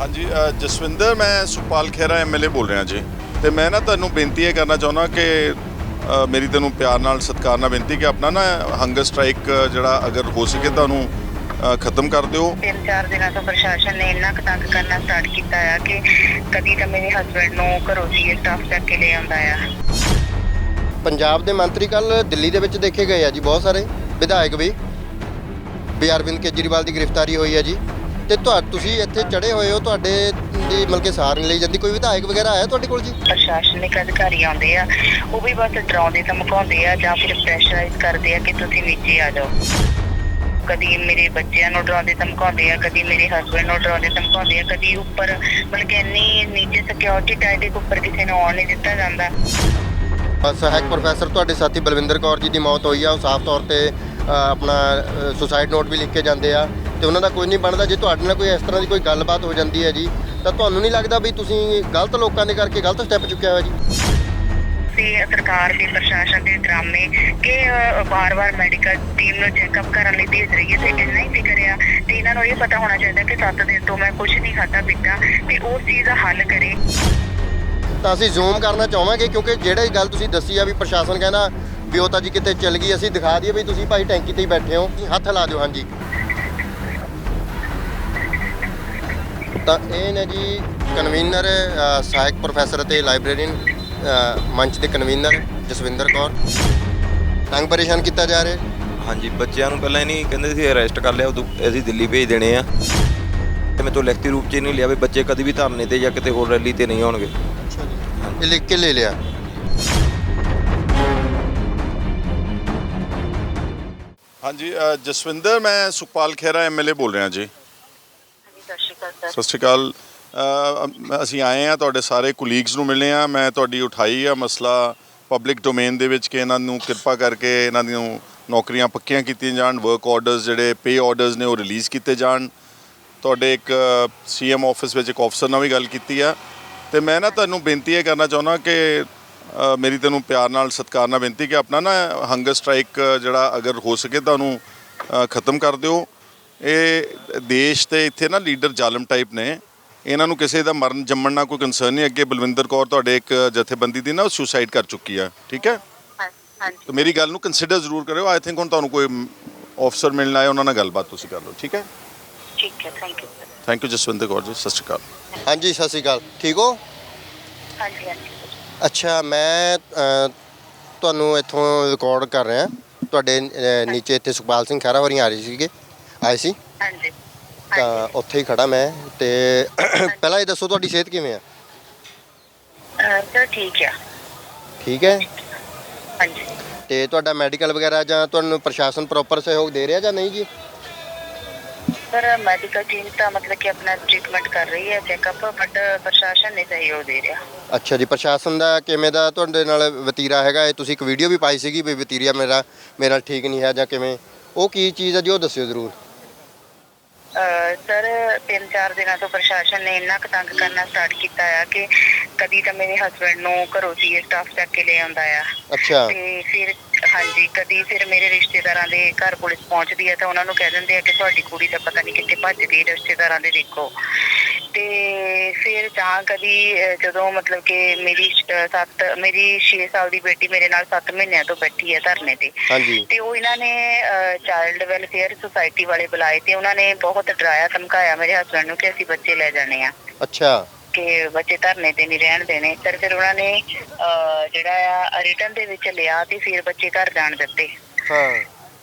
ਹਾਂਜੀ ਜਸਵਿੰਦਰ ਮੈਂ ਸੁਖਪਾਲ ਖੇਰਾ ਐਮਐਲਏ ਬੋਲ ਰਿਹਾ ਜੀ। ਤੇ ਮੈਂ ਨਾ ਤੁਹਾਨੂੰ ਬੇਨਤੀ ਇਹ ਕਰਨਾ ਚਾਹੁੰਦਾ ਕਿ ਮੇਰੀ ਤੈਨੂੰ ਪਿਆਰ ਨਾਲ ਸਤਿਕਾਰ ਨਾਲ ਬੇਨਤੀ ਕਿ ਆਪਣਾ ਨਾ ਹੰਗਰ ਸਟ੍ਰਾਈਕ ਜਿਹੜਾ ਅਗਰ ਹੋ ਸਕੇ ਤਾਂ ਉਹਨੂੰ ਅ, ਖਤਮ ਕਰ ਦਿਓ। ਤਿੰਨ ਚਾਰ ਦਿਨਾਂ ਤੋਂ ਪ੍ਰਸ਼ਾਸਨ ਨੇ ਇੰਨਾ ਤੰਗ ਕਰਨਾ ਸਟਾਰਟ ਕੀਤਾ ਆ ਕਿ ਕਦੀ ਤਾਂ ਮੇਰੇ ਹਸਬੰਡ ਨੂੰ ਘਰੋਂ ਸੀ ਸਟਾਫ ਚੱਕ ਕੇ ਲੈ ਆਉਂਦਾ ਆ। ਪੰਜਾਬ ਦੇ ਮੰਤਰੀ ਕੱਲ ਦਿੱਲੀ ਦੇ ਵਿੱਚ ਦੇਖੇ ਗਏ ਆ ਜੀ ਬਹੁਤ ਸਾਰੇ। ਵਿਧਾਇਕ ਵੀ। ਵੀ ਅਰਵਿੰਦ ਕੇਜਰੀਵਾਲ ਦੀ ਗ੍ਰਿਫਤਾਰੀ ਹੋਈ ਹੈ ਜੀ। ਤੇ ਤੁਹਾ ਤੁਸੀਂ ਇੱਥੇ ਚੜੇ ਹੋਏ ਹੋ ਤੁਹਾਡੇ ਦੀ ਮਤਲਬ ਕਿ ਸਾਰ ਨਹੀਂ ਲਈ ਜਾਂਦੀ। ਕੋਈ ਵਿਧਾਇਕ ਵਗੈਰਾ ਆਇਆ ਤੁਹਾਡੇ ਕੋਲ ਜੀ? ਪ੍ਰਸ਼ਾਸਨਿਕ ਅਧਿਕਾਰੀ ਆਉਂਦੇ ਆ ਉਹ ਵੀ ਬਸ ਡਰਾਉਂਦੇ ਧਮਕਾਉਂਦੇ ਆ ਜਾਂ ਫਿਰ ਪ੍ਰੈਸ਼ਰਾਈਜ਼ ਕਰਦੇ ਆ ਕਿ ਤੁਸੀਂ ਨੀਚੇ ਆ ਜਾਓ। ਕਦੀ ਮੇਰੇ ਬੱਚਿਆਂ ਨੂੰ ਡਰਾਉਂਦੇ ਧਮਕਾਉਂਦੇ ਆ ਕਦੀ ਮੇਰੇ ਹਸਬੰਡ ਨੂੰ ਡਰਾਉਂਦੇ ਧਮਕਾਉਂਦੇ ਆ ਕਦੀ ਉੱਪਰ ਮਤਲਬ ਕਿ ਇੰਨੀ ਨੀਚੇ ਸਿਕਿਉਰਿਟੀ ਟਾਈਟ ਦੇ ਉੱਪਰ ਕਿਸੇ ਨੂੰ ਆਉਣ ਨਹੀਂ ਦਿੱਤਾ ਜਾਂਦਾ। ਸਹਾਇਕ ਪ੍ਰੋਫੈਸਰ ਤੁਹਾਡੇ ਸਾਥੀ ਬਲਵਿੰਦਰ ਕੌਰ ਜੀ ਦੀ ਮੌਤ ਹੋਈ ਆ ਉਹ ਸਾਫ਼ ਤੌਰ ਤੇ ਆਪਣਾ ਸੁਸਾਈਡ ਨੋਟ ਵੀ ਲਿਖ ਕੇ ਜਾਂਦੇ ਆ। ਤੇ ਉਹਨਾਂ ਦਾ ਕੋਈ ਨਹੀਂ ਬਣਦਾ। ਜੇ ਤੁਹਾਡੇ ਨਾਲ ਕੋਈ ਇਸ ਤਰ੍ਹਾਂ ਦੀ ਕੋਈ ਗੱਲਬਾਤ ਹੋ ਜਾਂਦੀ ਹੈ ਜੀ ਤਾਂ ਤੁਹਾਨੂੰ ਨਹੀਂ ਲੱਗਦਾ ਵੀ ਤੁਸੀਂ ਗਲਤ ਲੋਕਾਂ ਦੇ ਕਰਕੇ ਗਲਤ ਸਟੈਪ ਚੁੱਕਿਆ ਹੋਇਆ ਜੀ? ਤੇ ਸਰਕਾਰ ਦੇ ਪ੍ਰਸ਼ਾਸਨ ਦੇ ਡਰਾਮੇ ਕਿ ਵਾਰ-ਵਾਰ ਮੈਡੀਕਲ ਟੀਮ ਨੂੰ ਚੈੱਕਅਪ ਕਰਨ ਲਈ ਭੇਜ ਰਹੀ ਹੈ ਤੇ ਇੰਨਾ ਹੀ ਫਿਕਰ ਆ। ਤੇ ਇਹਨਾਂ ਨੂੰ ਇਹ ਪਤਾ ਹੋਣਾ ਚਾਹੀਦਾ ਕਿ 7 ਦਿਨ ਤੋਂ ਮੈਂ ਕੁਝ ਨਹੀਂ ਖਾਧਾ ਪੀਤਾ ਤੇ ਉਸ ਚੀਜ਼ ਦਾ ਹੱਲ ਕਰੇ। ਤਾਂ ਅਸੀਂ ਜ਼ੂਮ ਕਰਨਾ ਚਾਹਾਂਗੇ ਕਿਉਂਕਿ ਜਿਹੜੀ ਗੱਲ ਤੁਸੀਂ ਦੱਸੀ ਆ ਵੀ ਪ੍ਰਸ਼ਾਸਨ ਕਹਿੰਦਾ ਵੀ ਉਹ ਤਾਂ ਜੀ ਕਿਤੇ ਚੱਲ ਗਈ ਅਸੀਂ ਦਿਖਾ ਦਈਏ ਵੀ ਤੁਸੀਂ ਭਾਈ ਟੈਂਕੀ ਤੇ ਹੀ ਬੈਠੇ ਹੋ ਹੱਥ ਲਾ ਦਿਓ ਹਾਂਜੀ। ਤਾਂ ਇਹ ਨੇ ਜੀ ਕਨਵੀਨਰ ਸਹਾਇਕ ਪ੍ਰੋਫੈਸਰ ਅਤੇ ਲਾਇਬ੍ਰੇਰੀਅਨ ਮੰਚ ਦੇ ਕਨਵੀਨਰ ਜਸਵਿੰਦਰ ਕੌਰ। ਤੰਗ ਪਰੇਸ਼ਾਨ ਕੀਤਾ ਜਾ ਰਿਹਾ ਹਾਂਜੀ ਬੱਚਿਆਂ ਨੂੰ ਪਹਿਲਾਂ ਹੀ ਨਹੀਂ ਕਹਿੰਦੇ ਸੀ ਅਰੈਸਟ ਕਰ ਲਿਆ ਉਦੋਂ ਅਸੀਂ ਦਿੱਲੀ ਭੇਜ ਦੇਣੇ ਆ। ਤੇ ਮੈਂ ਤੋਂ ਲਿਖਤੀ ਰੂਪ 'ਚ ਨਹੀਂ ਲਿਆ ਵੀ ਬੱਚੇ ਕਦੀ ਵੀ ਧਰਨੇ ਤੇ ਜਾਂ ਕਿਤੇ ਹੋਰ ਰੈਲੀ ਤੇ ਨਹੀਂ ਆਉਣਗੇ। ਅੱਛਾ ਜੀ। ਇਹ ਲਿਖ ਕੇ ਲੈ ਲਿਆ। ਹਾਂਜੀ ਜਸਵਿੰਦਰ ਮੈਂ ਸੁਖਪਾਲ ਖੇਰਾ ਐਮਐਲਏ ਬੋਲ ਰਿਹਾ ਜੀ। ਸਤਿ ਸ਼੍ਰੀ ਅਕਾਲ। ਅਸੀਂ ਆਏ ਆ ਤੁਹਾਡੇ ਸਾਰੇ ਕੁਲੀਗਸ ਨੂੰ ਮਿਲਣੇ ਆ ਮੈਂ ਤੁਹਾਡੀ ਉਠਾਈ ਆ ਮਸਲਾ ਪਬਲਿਕ ਡੋਮੇਨ ਦੇ ਵਿੱਚ ਕਿ ਇਹਨਾਂ ਨੂੰ ਕਿਰਪਾ ਕਰਕੇ ਇਹਨਾਂ ਦੀਆਂ ਨੌਕਰੀਆਂ ਪੱਕੀਆਂ ਕੀਤੀਆਂ ਜਾਣ ਵਰਕ ਆਰਡਰਸ ਜਿਹੜੇ ਪੇ ਆਰਡਰਸ ਨੇ ਉਹ ਰਿਲੀਜ਼ ਕੀਤੇ ਜਾਣ। ਤੁਹਾਡੇ ਇੱਕ ਸੀਐਮ ਆਫਿਸ ਵਿੱਚ ਇੱਕ ਅਫਸਰ ਨਾਲ ਵੀ ਗੱਲ ਕੀਤੀ ਆ। ਤੇ ਮੈਂ ਨਾ ਤੁਹਾਨੂੰ ਬੇਨਤੀ ਇਹ ਕਰਨਾ ਚਾਹੁੰਦਾ ਕਿ ਮੇਰੀ ਤੈਨੂੰ ਪਿਆਰ ਨਾਲ, ਸਤਿਕਾਰ ਨਾਲ ਬੇਨਤੀ ਕਿ ਆਪਣਾ ਨਾ ਹੰਗਰ ਸਟ੍ਰਾਈਕ ਜਿਹੜਾ ਅਗਰ ਹੋ ਸਕੇ ਤਾਂ ਉਹਨੂੰ ਖਤਮ ਕਰ ਦਿਓ। ਇਹ ਦੇਸ਼ ਤੇ ਇੱਥੇ ਨਾ ਲੀਡਰ ਜ਼ਾਲਮ ਟਾਈਪ ਨੇ। ਇਹਨਾਂ ਨੂੰ ਕਿਸੇ ਦਾ ਮਰਨ ਜੰਮਣ ਨਾਲ ਕੋਈ ਕੰਸਰਨ ਨਹੀਂ। ਅੱਗੇ ਬਲਵਿੰਦਰ ਕੌਰ ਤੁਹਾਡੇ ਇੱਕ ਜਥੇਬੰਦੀ ਦੀ ਨਾ ਉਹ ਸੁਸਾਈਡ ਕਰ ਚੁੱਕੀ ਆ। ਠੀਕ ਹੈ? ਹਾਂ- ਹਾਂਜੀ। ਤੇ ਮੇਰੀ ਗੱਲ ਨੂੰ ਕੰਸੀਡਰ ਜ਼ਰੂਰ ਕਰਿਓ। ਆਈ ਥਿੰਕ ਹੁਣ ਤੁਹਾਨੂੰ ਕੋਈ ਅਫਸਰ ਮਿਲਣ ਆਏ ਉਹਨਾਂ ਨਾਲ ਗੱਲਬਾਤ ਤੁਸੀਂ ਕਰ ਲਓ। ਠੀਕ ਹੈ? ਠੀਕ ਹੈ। Thank you sir thank you Jaswinder Kaur ji. ਸਤਿ ਸ਼੍ਰੀ ਅਕਾਲ। ਹਾਂਜੀ ਸਤਿ ਸ਼੍ਰੀ ਅਕਾਲ। ਠੀਕ ਹੋ? ਹਾਂਜੀ ਹਾਂਜੀ। ਅੱਛਾ ਮੈਂ ਤੁਹਾਨੂੰ ਇੱਥੋਂ ਰਿਕਾਰਡ ਕਰ ਰਿਹਾ। ਤੁਹਾਡੇ ਨੀਚੇ ਇੱਥੇ ਸੁਖਪਾਲ ਸਿੰਘ ਖਹਿਰਾ ਹੋਰੀ ਆ ਰਹੇ ਸੀਗੇ। ਆਏ ਸੀ? ਹਾਂਜੀ। ਤਾਂ ਉੱਥੇ ਹੀ ਖੜਾ ਮੈਂ ਤੇ ਪਹਿਲਾਂ ਇਹ ਦੱਸੋ ਤੁਹਾਡੀ ਸਿਹਤ ਕਿਵੇਂ ਆ? ਅਹ ਸਰ ਠੀਕ ਆ। ਠੀਕ ਹੈ? ਹਾਂਜੀ। ਤੇ ਤੁਹਾਡਾ ਮੈਡੀਕਲ ਵਗੈਰਾ ਜਾਂ ਤੁਹਾਨੂੰ ਪ੍ਰਸ਼ਾਸਨ ਪ੍ਰੋਪਰ ਸਹਿਯੋਗ ਦੇ ਰਿਹਾ ਜਾਂ ਨਹੀਂ ਜੀ? ਸਰ ਮੈਡੀਕਲ ਟੀਮ ਤਾਂ ਮਤਲਬ ਕਿ ਆਪਣਾ ਟ੍ਰੀਟਮੈਂਟ ਕਰ ਰਹੀ ਹੈ ਚੈੱਕਅਪ ਬਟ ਪ੍ਰਸ਼ਾਸਨ ਨਹੀਂ ਸਹਿਯੋਗ ਦੇ ਰਿਹਾ। ਅੱਛਾ ਜੀ ਪ੍ਰਸ਼ਾਸਨ ਦਾ ਕਿਵੇਂ ਦਾ ਤੁਹਾਡੇ ਨਾਲ ਵਤੀਰਾ ਹੈਗਾ? ਇਹ ਤੁਸੀਂ ਇੱਕ ਵੀਡੀਓ ਵੀ ਪਾਈ ਸੀਗੀ ਵੀ ਵਤੀਰਾ ਮੇਰਾ ਮੇਰੇ ਠੀਕ ਨਹੀਂ ਹੈ ਜਾਂ ਕਿਵੇਂ? ਉਹ ਕੀ ਚੀਜ਼ ਹੈ ਜੀ ਉਹ ਦੱਸਿਓ ਜ਼ਰੂਰ। ਸਰ ਤਿੰਨ ਚਾਰ ਦਿਨਾਂ ਤੋਂ ਪ੍ਰਸ਼ਾਸਨ ਨੇ ਇੰਨਾ ਕੁ ਤੰਗ ਕਰਨਾ ਸਟਾਰਟ ਕੀਤਾ ਆ ਕਿ ਕਦੀ ਤਾਂ ਮੇਰੇ ਹਸਬੰਡ ਨੂੰ ਘਰੋਂ ਸੀ ਸਟਾਫ ਚੱਕ ਕੇ ਲੈ ਆਉਂਦਾ ਆ। ਅੱਛਾ। ਤੇ ਫਿਰ ਹਾਂਜੀ ਕਦੀ ਫਿਰ ਮੇਰੇ ਰਿਸ਼ਤੇਦਾਰਾਂ ਦੇ ਘਰ ਪੁਲਿਸ ਪਹੁੰਚਦੀ ਹੈ ਤਾਂ ਉਹਨਾਂ ਨੂੰ ਕਹਿ ਦਿੰਦੇ ਆ ਕਿ ਤੁਹਾਡੀ ਕੁੜੀ ਤਾਂ ਪਤਾ ਨਹੀਂ ਕਿੱਥੇ ਭੱਜ ਗਈ ਰਿਸ਼ਤੇਦਾਰਾਂ ਦੇ ਦੇਖੋ। ਤੇ ਫਿਰ ਜਾਂ ਕਦੀ ਜਦੋਂ ਮਤਲਬ ਕਿ ਮੇਰੀ ਅਹ, ਸੱਤ ਮੇਰੀ 6 ਸਾਲ ਦੀ ਬੇਟੀ ਮੇਰੇ ਨਾਲ 7 ਮਹੀਨਿਆਂ ਤੋਂ ਬੈਠੀ ਹੈ ਧਰਨੇ ਤੇ। ਤੇ ਉਹ ਇਹਨਾਂ ਨੇ ਚਾਈਲਡ ਵੈਲਫੇਅਰ ਸੁਸਾਇਟੀ ਵਾਲੇ ਬੁਲਾਏ ਤੇ ਉਹਨਾਂ ਨੇ ਬਹੁਤ ਡਰਾਇਆ ਧਮਕਾਇਆ ਮੇਰੇ ਹਸਬੰਡ ਨੂੰ ਕਿ ਅਸੀਂ ਬੱਚੇ ਲੈ ਜਾਣੇ ਆ। ਅੱਛਾ। ਕਿ ਬੱਚੇ ਧਰਨੇ ਤੇ ਨਹੀਂ ਰਹਿਣ ਦੇਣੇ। ਪਰ ਫਿਰ ਉਹਨਾਂ ਨੇ ਜਿਹੜਾ ਆ ਰਿਟਰਨ ਦੇ ਵਿੱਚ ਲਿਆ ਤੇ ਫਿਰ ਬੱਚੇ ਘਰ ਜਾਣ ਦਿੱਤੇ। ਹਾਂ।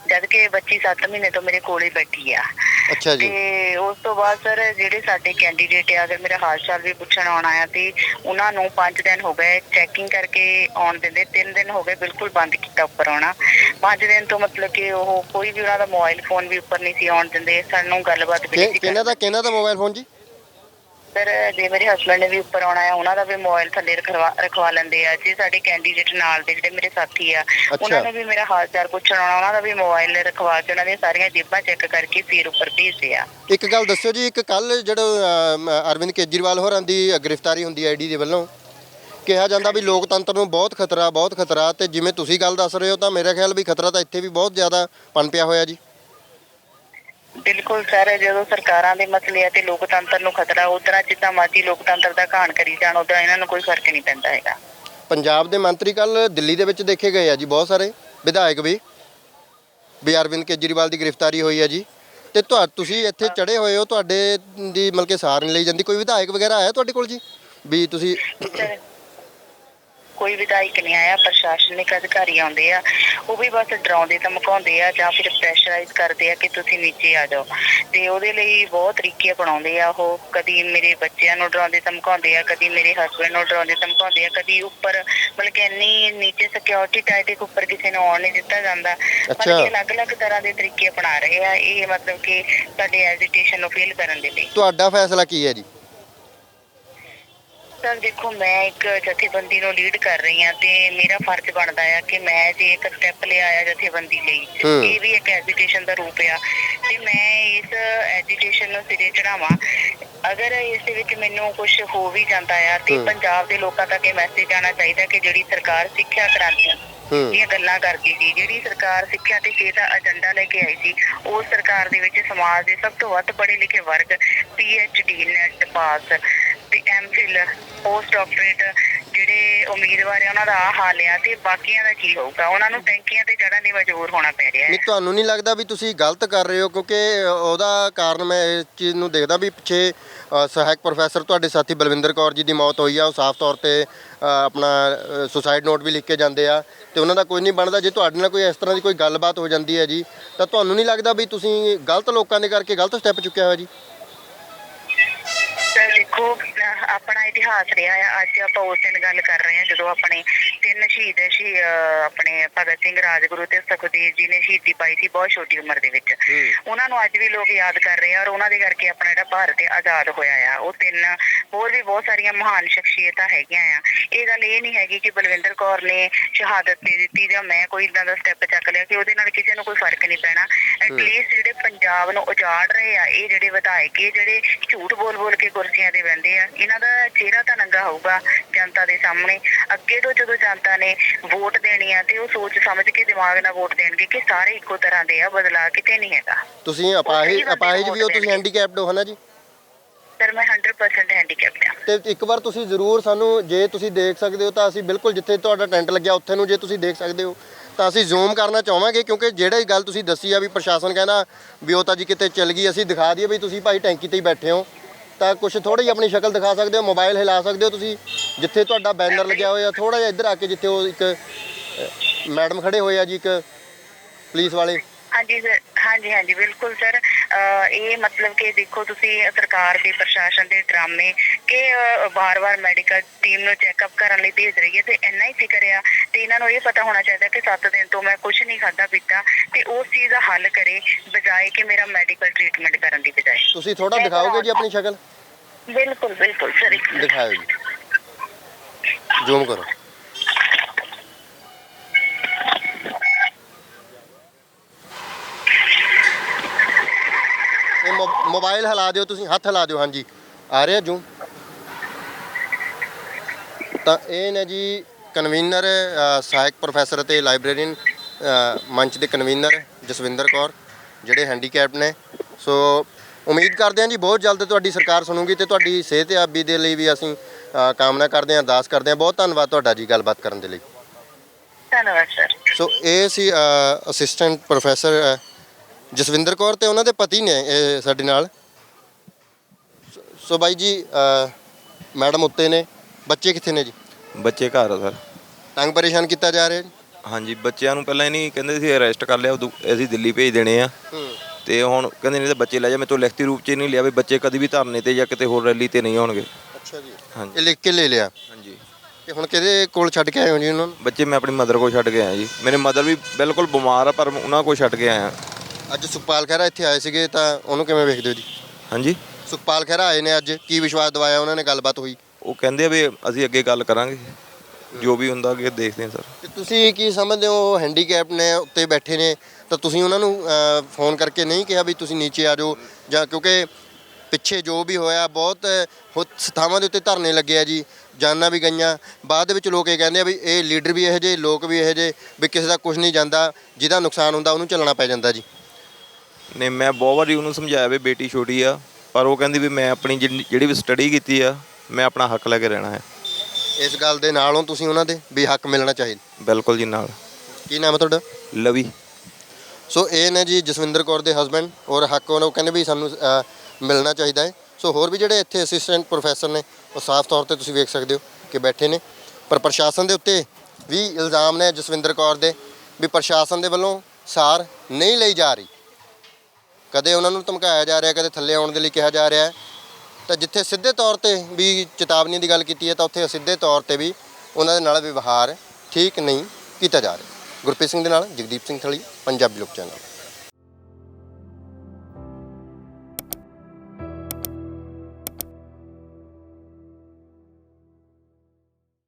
ਜਦ ਕਿ ਬੱਚੀ 7 ਮਹੀਨੇ ਤੋਂ ਮੇਰੇ ਕੋਲ ਬੈਠੀ ਆ। ਅੱਛਾ ਜੀ। ਤੇ ਉਸ ਤੋਂ ਬਾਅਦ ਸਰ ਜਿਹੜੇ ਸਾਡੇ ਕੈਂਡੀਡੇਟ ਆ ਅਗਰ ਮੇਰਾ ਹਾਲ ਚਾਲ ਵੀ ਪੁੱਛਣ ਆਉਣਾ ਆ ਤੇ ਉਹਨਾਂ ਨੂੰ 5 ਦਿਨ ਹੋ ਗਏ ਚੈਕਿੰਗ ਕਰਕੇ ਆਉਣ ਦਿੰਦੇ 3 ਦਿਨ ਹੋ ਗਏ ਬਿਲਕੁਲ ਬੰਦ ਕੀਤਾ ਉੱਪਰ ਆਉਣਾ। 5 ਦਿਨ ਤੋਂ ਮਤਲਬ ਕਿ ਉਹ ਕੋਈ ਵੀ ਉਹਨਾਂ ਦਾ ਮੋਬਾਈਲ ਫੋਨ ਵੀ ਉੱਪਰ ਨਹੀਂ ਸੀ ਆਉਣ ਦਿੰਦੇ ਸਾਨੂੰ ਗੱਲਬਾਤ ਵੀ ਨਹੀਂ ਸੀ ਕਿਹਨਾਂ ਦਾ ਕਿਹਨਾਂ ਦਾ ਮੋਬਾਈਲ ਫੋਨ ਜੀ? ਸਰ ਜੇ ਮੇਰੇ ਹਸਬੰਡ ਨੇ ਵੀ ਉੱਪਰ ਆਉਣਾ ਆ ਉਹਨਾਂ ਦਾ ਵੀ ਮੋਬਾਈਲ ਥੱਲੇ ਰਖਵਾ ਰਖਵਾ ਲੈਂਦੇ ਆ। ਜੇ ਸਾਡੇ ਕੈਂਡੀਡੇਟ ਨਾਲ ਦੇ ਜਿਹੜੇ ਮੇਰੇ ਸਾਥੀ ਆ ਉਹਨਾਂ ਨੇ ਵੀ ਮੇਰਾ ਹਾਲ ਚਾਲ ਪੁੱਛਣ ਆਉਣਾ ਉਹਨਾਂ ਦਾ ਵੀ ਮੋਬਾਈਲ ਰਖਵਾ ਕੇ ਉਹਨਾਂ ਦੀਆਂ ਸਾਰੀਆਂ ਜੇਬਾਂ ਚੈੱਕ ਕਰਕੇ ਫਿਰ ਉੱਪਰ ਭੇਜਦੇ ਆ। ਇੱਕ ਗੱਲ ਦੱਸਿਓ ਜੀ ਇੱਕ ਕੱਲ ਜਿਹੜਾ ਅਰਵਿੰਦ ਕੇਜਰੀਵਾਲ ਹੋਰਾਂ ਦੀ ਗ੍ਰਿਫਤਾਰੀ ਹੁੰਦੀ ਹੈ ਆਈਡੀ ਦੇ ਵੱਲੋਂ ਕਿਹਾ ਜਾਂਦਾ ਵੀ ਲੋਕਤੰਤਰ ਨੂੰ ਬਹੁਤ ਖਤਰਾ ਬਹੁਤ ਖਤਰਾ ਤੇ ਜਿਵੇਂ ਤੁਸੀਂ ਗੱਲ ਦੱਸ ਰਹੇ ਹੋ ਤਾਂ ਮੇਰਾ ਖਿਆਲ ਵੀ ਖਤਰਾ ਤਾਂ ਇੱਥੇ ਵੀ ਬਹੁਤ ਜ਼ਿਆਦਾ ਪਨਪਿਆ ਹੋਇਆ ਜੀ। ਬਿਲਕੁਲ ਸਰ ਜਦੋਂ ਸਰਕਾਰਾਂ ਦੇ ਮਸਲੇ ਆ ਤੇ ਲੋਕਤੰਤਰ ਨੂੰ ਖਤਰਾ ਉਤਰਾ ਜਿੱਦਾਂ ਮਰਜ਼ੀ ਲੋਕਤੰਤਰ ਦਾ ਘਾਣ ਕਰੀ ਜਾਣ ਉਦਾਂ ਇਹਨਾਂ ਨੂੰ ਕੋਈ ਫ਼ਰਕ ਨਹੀਂ ਪੈਂਦਾ ਹੈਗਾ। ਪੰਜਾਬ ਦੇ ਮੰਤਰੀ ਕੱਲ ਦਿੱਲੀ ਦੇ ਵਿੱਚ ਦੇਖੇ ਗਏ ਆ ਜੀ ਬਹੁਤ ਸਾਰੇ ਵਿਧਾਇਕ ਵੀ। ਵੀ ਅਰਵਿੰਦ ਕੇਜਰੀਵਾਲ ਦੀ ਗ੍ਰਿਫਤਾਰੀ ਹੋਈ ਹੈ ਜੀ। ਤੇ ਤੁਹਾ ਤੁਸੀਂ ਇੱਥੇ ਚੜੇ ਹੋਏ ਹੋ ਤੁਹਾਡੇ ਦੀ ਮਤਲਬ ਕਿ ਸਾਰ ਨਹੀਂ ਲਈ ਜਾਂਦੀ। ਕੋਈ ਵਿਧਾਇਕ ਵਗੈਰਾ ਆਇਆ ਤੁਹਾਡੇ ਕੋਲ ਜੀ? ਵੀ ਤੁਸੀਂ ਕੋਈ ਵਿਧਾਇਕ ਨਹੀਂ ਆਇਆ ਪ੍ਰਸ਼ਾਸਨਿਕ ਅਧਿਕਾਰੀ ਆਉਂਦੇ ਆ ਉਹ ਵੀ ਬਸ ਡਰਾਉਂਦੇ ਧਮਕਾਉਂਦੇ ਆ ਜਾਂ ਫਿਰ ਪ੍ਰੈਸ਼ਰਾਈਜ਼ ਕਰਦੇ ਆ ਕਿ ਤੁਸੀਂ ਨੀਚੇ ਆ ਜਾਓ। ਤੇ ਉਹਦੇ ਲਈ ਬਹੁਤ ਤਰੀਕੇ ਅਪਣਾਉਂਦੇ ਆ ਉਹ ਕਦੀ ਮੇਰੇ ਬੱਚਿਆਂ ਨੂੰ ਡਰਾਉਂਦੇ ਧਮਕਾਉਂਦੇ ਆ ਕਦੀ ਮੇਰੇ ਹਸਬੰਡ ਨੂੰ ਡਰਾਉਂਦੇ ਧਮਕਾਉਂਦੇ ਆ ਕਦੀ ਉੱਪਰ ਮਤਲਬ ਕਿ ਇੰਨੀ ਨੀਚੇ ਸਿਕਿਉਰਿਟੀ ਟਾਈਟਿਕ ਉੱਪਰ ਕਿਸੇ ਨੂੰ ਆਉਣ ਨਹੀਂ ਦਿੱਤਾ ਜਾਂਦਾ। ਮਤਲਬ ਕਿ ਅਲੱਗ-ਅਲੱਗ ਤਰ੍ਹਾਂ ਦੇ ਤਰੀਕੇ ਅਪਣਾ ਰਹੇ ਆ ਇਹ ਮਤਲਬ ਕਿ ਸਾਡੇ ਐਜੀਟੇਸ਼ਨ ਨੂੰ ਫੀਲ ਕਰਨ ਦੇ ਲਈ। ਤੁਹਾਡਾ ਫੈਸਲਾ ਕੀ ਹੈ ਜੀ? ਸਰ ਦੇਖੋ ਮੈਂ ਇੱਕ ਜਥੇਬੰਦੀ ਨੂੰ ਲੀਡ ਕਰ ਰਹੀ ਹਾਂ ਤੇ ਮੇਰਾ ਫਰਜ਼ ਬਣਦਾ ਆ ਕਿ ਮੈਂ ਜੇ ਇੱਕ ਸਟੈਪ ਲਿਆ ਆ ਜਥੇਬੰਦੀ ਲਈ ਹੂੰ। ਇਹ ਵੀ ਇੱਕ ਐਜੀਟੇਸ਼ਨ ਦਾ ਰੂਪ ਆ ਤੇ ਮੈਂ ਇਸ ਐਜੀਟੇਸ਼ਨ ਨੂੰ ਸਿਰੇ ਚੜਾਵਾਂ ਅਗਰ ਇਸ ਦੇ ਵਿੱਚ ਮੈਨੂੰ ਕੁਝ ਹੋ ਵੀ ਜਾਂਦਾ ਆ ਤੇ ਹੂੰ। ਪੰਜਾਬ ਦੇ ਲੋਕਾਂ ਤੱਕ ਇਹ ਮੈਸੇਜ ਆਣਾ ਚਾਹੀਦਾ ਕਿ ਜਿਹੜੀ ਸਰਕਾਰ ਸਿੱਖਿਆ ਕ੍ਰਾਂਤੀ ਹੂੰ ਦੀਆਂ ਗੱਲਾਂ ਕਰਦੀ ਸੀ ਜਿਹੜੀ ਸਰਕਾਰ ਸਿੱਖਿਆ ਤੇ ਸਿਹਤ ਦਾ ਏਜੰਡਾ ਲੈ ਕੇ ਆਈ ਸੀ ਉਸ ਸਰਕਾਰ ਦੇ ਵਿੱਚ ਸਮਾਜ ਦੇ ਸਭ ਤੋਂ ਵੱਧ ਪੜ੍ਹੇ ਲਿਖੇ ਵਰਗ ਡੀ ਨੈਟ ਪਾਸ ਤੇ ਐਮਫਿਲ ਪੋਸਟ ਡਾਕਟਰੇਟ ਜਿਹੜੇ ਉਮੀਦਵਾਰ ਆ ਉਹਨਾਂ ਦਾ ਆ ਹਾਲ ਆ ਤੇ ਬਾਕੀਆਂ ਦਾ ਕੀ ਹੋਊਗਾ? ਉਹਨਾਂ ਨੂੰ ਟੈਂਕੀਆਂ ਤੇ ਚੜ੍ਹਨ ਦੀ ਮਜਬੂਰ ਹੋਣਾ ਪੈ ਰਿਹਾ ਨਹੀਂ ਹੈ ਤੁਹਾਨੂੰ ਨਹੀਂ ਲੱਗਦਾ ਵੀ ਤੁਸੀਂ ਗਲਤ ਕਰ ਰਹੇ ਹੋ? ਕਿਉਂਕਿ ਉਹਦਾ ਕਾਰਨ ਮੈਂ ਇਸ ਚੀਜ਼ ਨੂੰ ਦੇਖਦਾ ਵੀ ਪਿੱਛੇ ਅ, ਸਹਾਇਕ ਪ੍ਰੋਫੈਸਰ ਤੁਹਾਡੇ ਸਾਥੀ ਬਲਵਿੰਦਰ ਕੌਰ ਜੀ ਦੀ ਮੌਤ ਹੋਈ ਆ। ਉਹ ਸਾਫ਼ ਤੌਰ ਤੇ ਅ, ਆਪਣਾ ਸੁਸਾਈਡ ਨੋਟ ਵੀ ਲਿਖ ਕੇ ਜਾਂਦੇ ਆ। ਤੇ ਉਹਨਾਂ ਦਾ ਕੋਈ ਨਹੀਂ ਬਣਦਾ। ਜੇ ਤੁਹਾਡੇ ਨਾਲ ਕੋਈ ਇਸ ਤਰ੍ਹਾਂ ਦੀ ਕੋਈ ਗੱਲਬਾਤ ਹੋ ਜਾਂਦੀ ਹੈ ਜੀ ਤਾਂ ਤੁਹਾਨੂੰ ਨਹੀਂ ਲੱਗਦਾ ਵੀ ਤੁਸੀਂ ਗਲਤ ਲੋਕਾਂ ਦੇ ਕਰਕੇ ਗਲਤ ਸਟੈਪ ਚੁੱਕਿਆ ਹੋਇਆ ਜੀ? ਸਰ ਦੇਖੋ ਆਪਣਾ ਇਤਿਹਾਸ ਰਿਹਾ ਆ। ਅੱਜ ਆਪਾਂ ਉਸ ਦਿਨ ਗੱਲ ਕਰ ਰਹੇ ਹਾਂ ਜਦੋਂ ਆਪਣੇ ਤਿੰਨ ਸ਼ਹੀਦ ਸ਼ਹੀ ਆਪਣੇ ਭਗਤ ਸਿੰਘ ਰਾਜਗੁਰੂ ਤੇ ਸੁਖਦੇਵ ਜੀ ਨੇ ਸ਼ਹੀਦੀ ਪਾਈ ਸੀ ਬਹੁਤ ਛੋਟੀ ਉਮਰ ਦੇ ਵਿੱਚ। ਉਹਨਾਂ ਨੂੰ ਅੱਜ ਵੀ ਲੋਕ ਯਾਦ ਕਰ ਰਹੇ ਆ ਔਰ ਉਹਨਾਂ ਦੇ ਕਰਕੇ ਆਪਣਾ ਜਿਹੜਾ ਭਾਰਤ ਆਜ਼ਾਦ ਹੋਇਆ ਆ। ਉਹ ਤਿੰਨ ਹੋਰ ਵੀ ਬਹੁਤ ਸਾਰੀਆਂ ਮਹਾਨ ਸ਼ਖਸੀਅਤਾਂ ਹੈਗੀਆਂ ਆ। ਇਹ ਗੱਲ ਇਹ ਨਹੀਂ ਹੈਗੀ ਕਿ ਬਲਵਿੰਦਰ ਕੌਰ ਨੇ ਸ਼ਹਾਦਤ ਦੇ ਦਿੱਤੀ ਜਾਂ ਮੈਂ ਕੋਈ ਇਦਾਂ ਦਾ ਸਟੈਪ ਚੱਕ ਲਿਆ ਕਿ ਉਹਦੇ ਨਾਲ ਕਿਸੇ ਨੂੰ ਕੋਈ ਫ਼ਰਕ ਨਹੀਂ ਪੈਣਾ। ਐਟਲੀਸਟ ਜਿਹੜੇ ਪੰਜਾਬ ਨੂੰ ਉਜਾੜ ਰਹੇ ਆ ਇਹ ਜਿਹੜੇ ਵਿਧਾਇਕ ਇਹ ਜਿਹੜੇ ਝੂਠ ਬੋਲ ਬੋਲ ਕੇ ਕੁਰਸੀਆਂ ਤੇ ਬੈੰਦੇ ਆ। ਇਹਨਾਂ ਦਾ ਚਿਹਰਾ ਤਾਂ ਨੰਗਾ ਹੋਊਗਾ ਜਨਤਾ ਦੇ ਸਾਹਮਣੇ। ਅੱਗੇ ਤੋਂ ਜਦੋਂ ਜਨਤਾ ਨੇ ਵੋਟ ਦੇਣੀ ਆ ਤੇ ਉਹ ਸੋਚ ਸਮਝ ਕੇ ਦਿਮਾਗ ਨਾਲ ਵੋਟ ਦੇਣਗੇ ਕਿ ਸਾਰੇ ਇੱਕੋ ਤਰ੍ਹਾਂ ਦੇ ਆ ਬਦਲਾ ਕਿਤੇ ਨਹੀਂ ਹੈਗਾ। ਤੁਸੀਂ ਅਪਾਹਿਜ ਅਪਾਹਿਜ ਵੀ ਹੋ ਤੁਸੀਂ। ਹੈਂਡੀਕੈਪਡ ਹੋ ਹਨਾ ਜੀ? ਸਰ ਮੈਂ 100% ਹੈਂਡੀਕੈਪਡ ਆ। ਤੇ ਇੱਕ ਵਾਰ ਤੁਸੀਂ ਜ਼ਰੂਰ ਸਾਨੂੰ ਜੇ ਤੁਸੀਂ ਦੇਖ ਸਕਦੇ ਹੋ ਤਾਂ ਅਸੀਂ ਬਿਲਕੁਲ ਜਿੱਥੇ ਤੁਹਾਡਾ ਟੈਂਟ ਲੱਗਿਆ ਉੱਥੇ ਨੂੰ ਜੇ ਤੁਸੀਂ ਦੇਖ ਸਕਦੇ ਹੋ ਤਾਂ ਅਸੀਂ ਜ਼ੂਮ ਕਰਨਾ ਚਾਹਾਂਗੇ ਕਿਉਂਕਿ ਜਿਹੜੀ ਗੱਲ ਤੁਸੀਂ ਦੱਸੀ ਆ ਵੀ ਪ੍ਰਸ਼ਾਸਨ ਕਹਿੰਦਾ ਵੀ ਉਹ ਤਾਂ ਜੀ ਕਿਤੇ ਚੱਲ ਗਈ ਅਸੀਂ ਦਿਖਾ ਦਈਏ ਵੀ ਤੁਸੀਂ ਭਾਈ ਟੈਂਕੀ ਤੇ ਹੀ ਬੈਠੇ ਹੋ। ਤਾਂ ਕੁਝ ਥੋੜੀ ਜਿਹੀ ਆਪਣੀ ਸ਼ਕਲ ਦਿਖਾ ਸਕਦੇ ਹੋ, ਮੋਬਾਈਲ ਹਿਲਾ ਸਕਦੇ ਹੋ ਤੁਸੀਂ। ਜਿੱਥੇ ਤੁਹਾਡਾ ਬੈਨਰ ਲੱਗਿਆ ਹੋਇਆ ਥੋੜਾ ਜਿਹਾ ਇੱਧਰ ਆ ਕੇ ਜਿੱਥੇ ਉਹ ਇੱਕ ਮੈਡਮ ਖੜੇ ਹੋਏ ਆ ਜੀ, ਇੱਕ ਪੁਲਿਸ ਵਾਲੇ। ਹਾਂਜੀ ਸਰ ਹਾਂਜੀ ਹਾਂਜੀ ਬਿਲਕੁਲ ਸਰ। ਇਹ ਮਤਲਬ ਕਿ ਦੇਖੋ ਤੁਸੀਂ ਸਰਕਾਰ ਦੇ ਪ੍ਰਸ਼ਾਸਨ ਦੇ ਡਰਾਮੇ ਕਿ ਵਾਰ-ਵਾਰ ਮੈਡੀਕਲ ਟੀਮ ਨੂੰ ਚੈੱਕਅਪ ਕਰਨ ਲਈ ਭੇਜ ਰਹੀ ਹੈ ਤੇ ਇੰਨਾ ਹੀ ਫਿਕਰ ਆ ਤੇ ਇਹਨਾਂ ਨੂੰ ਇਹ ਪਤਾ ਹੋਣਾ ਚਾਹੀਦਾ ਕਿ 7 ਦਿਨ ਤੋਂ ਮੈਂ ਕੁਝ ਨਹੀਂ ਖਾਦਾ ਪੀਤਾ ਤੇ ਉਸ ਚੀਜ਼ ਦਾ ਹੱਲ ਕਰੇ ਬਜਾਏ ਕਿ ਮੇਰਾ ਮੈਡੀਕਲ ਟ੍ਰੀਟਮੈਂਟ ਕਰਨ ਦੀ ਬਜਾਏ। ਤੁਸੀਂ ਥੋੜਾ ਦਿਖਾਓਗੇ ਜੀ ਆਪਣੀ ਸ਼ਕਲ? ਬਿਲਕੁਲ ਬਿਲਕੁਲ ਸਰ। ਦਿਖਾਓ ਜੀ। ਜ਼ੂਮ ਕਰੋ। ਇਹ ਮੋ- ਮੋਬਾਈਲ ਹਿਲਾ ਦਿਓ ਤੁਸੀਂ ਹੱਥ ਹਿਲਾ ਦਿਓ ਹਾਂਜੀ। ਆ ਰਿਹਾ ਜੂਮ ਤਾਂ ਇਹ ਨੇ ਜੀ ਕਨਵੀਨਰ ਅ, ਸਹਾਇਕ ਪ੍ਰੋਫੈਸਰ ਅਤੇ ਲਾਇਬ੍ਰੇਰੀਅਨ ਅ, ਮੰਚ ਦੇ ਕਨਵੀਨਰ ਜਸਵਿੰਦਰ ਕੌਰ ਜਿਹੜੇ ਹੈਂਡੀਕੈਪ ਨੇ। ਸੋ ਉਮੀਦ ਕਰਦੇ ਹਾਂ ਜੀ ਬਹੁਤ ਜਲਦ ਤੁਹਾਡੀ ਸਰਕਾਰ ਸੁਣੂਗੀ ਤੇ ਤੁਹਾਡੀ ਸਿਹਤਯਾਬੀ ਦੇ ਲਈ ਵੀ ਅਸੀਂ ਅ, ਕਾਮਨਾ ਕਰਦੇ ਹਾਂ ਅਰਦਾਸ ਕਰਦੇ ਹਾਂ। ਬਹੁਤ ਧੰਨਵਾਦ ਤੁਹਾਡਾ ਜੀ ਗੱਲਬਾਤ ਕਰਨ ਦੇ ਲਈ। ਧੰਨਵਾਦ ਸਰ। ਸੋ ਇਹ ਸੀ ਅਸਿਸਟੈਂਟ ਪ੍ਰੋਫੈਸਰ ਜਸਵਿੰਦਰ ਕੌਰ ਤੇ ਉਹਨਾਂ ਦੇ ਪਤੀ ਨੇ ਇਹ ਸਾਡੇ ਨਾਲ। ਸੋ- ਸੋ ਬਾਈ ਜੀ ਅ, ਮੈਡਮ ਉੱਤੇ ਨੇ ਬੱਚੇ ਕਿੱਥੇ ਨੇ ਜੀ? ਬੱਚੇ ਘਰ ਆ ਸਰ। ਤੰਗ ਪਰੇਸ਼ਾਨ ਕੀਤਾ ਜਾ ਰਿਹਾ ਜੀ? ਹਾਂਜੀ ਬੱਚਿਆਂ ਨੂੰ ਪਹਿਲਾਂ ਹੀ ਨਹੀਂ ਕਹਿੰਦੇ ਸੀ ਅਰੈਸਟ ਕਰ ਲਿਆ ਉਦੋਂ ਅਸੀਂ ਦਿੱਲੀ ਭੇਜ ਦੇਣੇ ਆ। ਹੂੰ। ਤੇ ਹੁਣ ਕਹਿੰਦੇ ਨਹੀਂ ਤਾਂ ਬੱਚੇ ਲੈ ਜਾ ਮੇਰੇ ਤੋਂ ਲਿਖਤੀ ਰੂਪ 'ਚ ਨਹੀਂ ਲਿਆ ਵੀ ਬੱਚੇ ਕਦੀ ਵੀ ਧਰਨੇ ਤੇ ਜਾਂ ਕਿਤੇ ਹੋਰ ਰੈਲੀ ਤੇ ਨਹੀਂ ਆਉਣਗੇ। ਅੱਛਾ ਜੀ। ਹਾਂਜੀ। ਇਹ ਲਿਖ ਕੇ ਲੈ ਲਿਆ। ਹਾਂਜੀ। ਤੇ ਹੁਣ ਕਿਹਦੇ ਕੋਲ ਛੱਡ ਕੇ ਆਏ ਹੋ ਜੀ ਉਹਨਾਂ ਨੂੰ? ਬੱਚੇ ਮੈਂ ਆਪਣੀ ਮਦਰ ਕੋਲ ਛੱਡ ਕੇ ਆਇਆ ਜੀ। ਮੇਰੇ ਮਦਰ ਵੀ ਬਿਲਕੁਲ ਬਿਮਾਰ ਆ ਪਰ ਉਹਨਾਂ ਕੋਲ ਛੱਡ ਕੇ ਆਇਆ। ਅੱਜ ਸੁਖਪਾਲ ਖਹਿਰਾ ਇੱਥੇ ਆਏ ਸੀਗੇ ਤਾਂ ਉਹਨੂੰ ਕਿਵੇਂ ਵੇਖਦੇ ਹੋ ਜੀ? ਹਾਂਜੀ। ਸੁਖਪਾਲ ਖਹਿਰਾ ਆਏ ਨੇ ਅੱਜ ਕੀ ਵਿਸ਼ਵਾਸ ਦਿਵਾਇਆ ਉਹਨਾਂ ਨੇ ਗੱਲਬਾਤ ਹੋਈ? ਉਹ ਕਹਿੰਦੇ ਆ ਵੀ ਅਸੀਂ ਅੱਗੇ ਗੱਲ ਕਰਾਂਗੇ ਜੋ ਵੀ ਹੁੰਦਾ ਅੱਗੇ ਦੇਖਦੇ ਹਾਂ ਸਰ। ਤੇ ਤੁਸੀਂ ਕੀ ਸਮਝਦੇ ਹੋ ਹੈਂਡੀਕੈਪ ਨੇ ਉੱਤੇ ਬੈਠੇ ਨੇ ਤਾਂ ਤੁਸੀਂ ਉਹਨਾਂ ਨੂੰ ਫੋਨ ਕਰਕੇ ਨਹੀਂ ਕਿਹਾ ਵੀ ਤੁਸੀਂ ਨੀਚੇ ਆ ਜਾਓ ਜਾਂ ਕਿਉਂਕਿ ਪਿੱਛੇ ਜੋ ਵੀ ਹੋਇਆ ਬਹੁਤ ਹੋ- ਥਾਵਾਂ ਦੇ ਉੱਤੇ ਧਰਨੇ ਲੱਗੇ ਆ ਜੀ ਜਾਨਾਂ ਵੀ ਗਈਆਂ। ਬਾਅਦ ਦੇ ਵਿੱਚ ਲੋਕ ਇਹ ਕਹਿੰਦੇ ਆ ਵੀ ਇਹ ਲੀਡਰ ਵੀ ਇਹੋ ਜਿਹੇ ਲੋਕ ਵੀ ਇਹੋ ਜਿਹੇ ਵੀ ਕਿਸੇ ਦਾ ਕੁਝ ਨਹੀਂ ਜਾਂਦਾ ਜਿਹਦਾ ਨੁਕਸਾਨ ਹੁੰਦਾ ਉਹਨੂੰ ਚੱਲਣਾ ਪੈ ਜਾਂਦਾ ਜੀ। ਨੇ ਮੈਂ ਬਹੁਤ ਵਾਰੀ ਉਹਨੂੰ ਸਮਝਾਇਆ ਵੀ ਬੇਟੀ ਛੋਟੀ ਆ ਪਰ ਉਹ ਕਹਿੰਦੀ ਵੀ ਮੈਂ ਆਪਣੀ ਜਿੰਨੀ- ਜਿਹੜੀ ਵੀ ਸਟੱਡੀ ਕੀਤੀ ਆ ਮੈਂ ਆਪਣਾ ਹੱਕ ਲੈ ਕੇ ਰਹਿਣਾ ਹੈ। ਇਸ ਗੱਲ ਦੇ ਨਾਲੋਂ ਤੁਸੀਂ ਉਹਨਾਂ ਦੇ ਵੀ ਹੱਕ ਮਿਲਣਾ ਚਾਹੀਦਾ ਬਿਲਕੁਲ ਜੀ ਨਾਲ। ਕੀ ਨਾਮ ਹੈ ਤੁਹਾਡਾ? ਲਵੀ। ਸੋ ਇਹ ਨੇ ਜੀ ਜਸਵਿੰਦਰ ਕੌਰ ਦੇ ਹਸਬੰਡ ਔਰ ਹੱਕ ਉਹਨਾਂ ਕਹਿੰਦੇ ਵੀ ਸਾਨੂੰ ਅ, ਮਿਲਣਾ ਚਾਹੀਦਾ ਹੈ। ਸੋ ਹੋਰ ਵੀ ਜਿਹੜੇ ਇੱਥੇ ਅਸਿਸਟੈਂਟ ਪ੍ਰੋਫੈਸਰ ਨੇ ਉਹ ਸਾਫ਼ ਤੌਰ ਤੇ ਤੁਸੀਂ ਵੇਖ ਸਕਦੇ ਹੋ ਕਿ ਬੈਠੇ ਨੇ। ਪਰ ਪ੍ਰਸ਼ਾਸਨ ਦੇ ਉੱਤੇ ਵੀ ਇਲਜ਼ਾਮ ਨੇ ਜਸਵਿੰਦਰ ਕੌਰ ਦੇ ਵੀ ਪ੍ਰਸ਼ਾਸਨ ਦੇ ਵੱਲੋਂ ਸਾਰ ਨਹੀਂ ਲਈ ਜਾ ਰਹੀ। ਕਦੇ ਉਹਨਾਂ ਨੂੰ ਧਮਕਾਇਆ ਜਾ ਰਿਹਾ, ਕਦੇ ਥੱਲੇ ਆਉਣ ਦੇ ਲਈ ਕਿਹਾ ਜਾ ਰਿਹਾ ਤਾਂ ਜਿੱਥੇ ਸਿੱਧੇ ਤੌਰ ਤੇ ਵੀ ਚੇਤਾਵਨੀ ਦੀ ਗੱਲ ਕੀਤੀ ਹੈ, ਤਾਂ ਉੱਥੇ ਅਸਿੱਧੇ ਤੌਰ ਤੇ ਵੀ ਉਹਨਾਂ ਦੇ ਨਾਲ ਵਿਵਹਾਰ ਠੀਕ ਨਹੀਂ ਕੀਤਾ ਜਾ ਰਿਹਾ। ਗੁਰਪ੍ਰੀਤ ਸਿੰਘ ਦੇ ਨਾਲ ਜਗਦੀਪ ਸਿੰਘ ਥਲੀ, ਪੰਜਾਬੀ ਲੋਕ ਚੈਨਲ।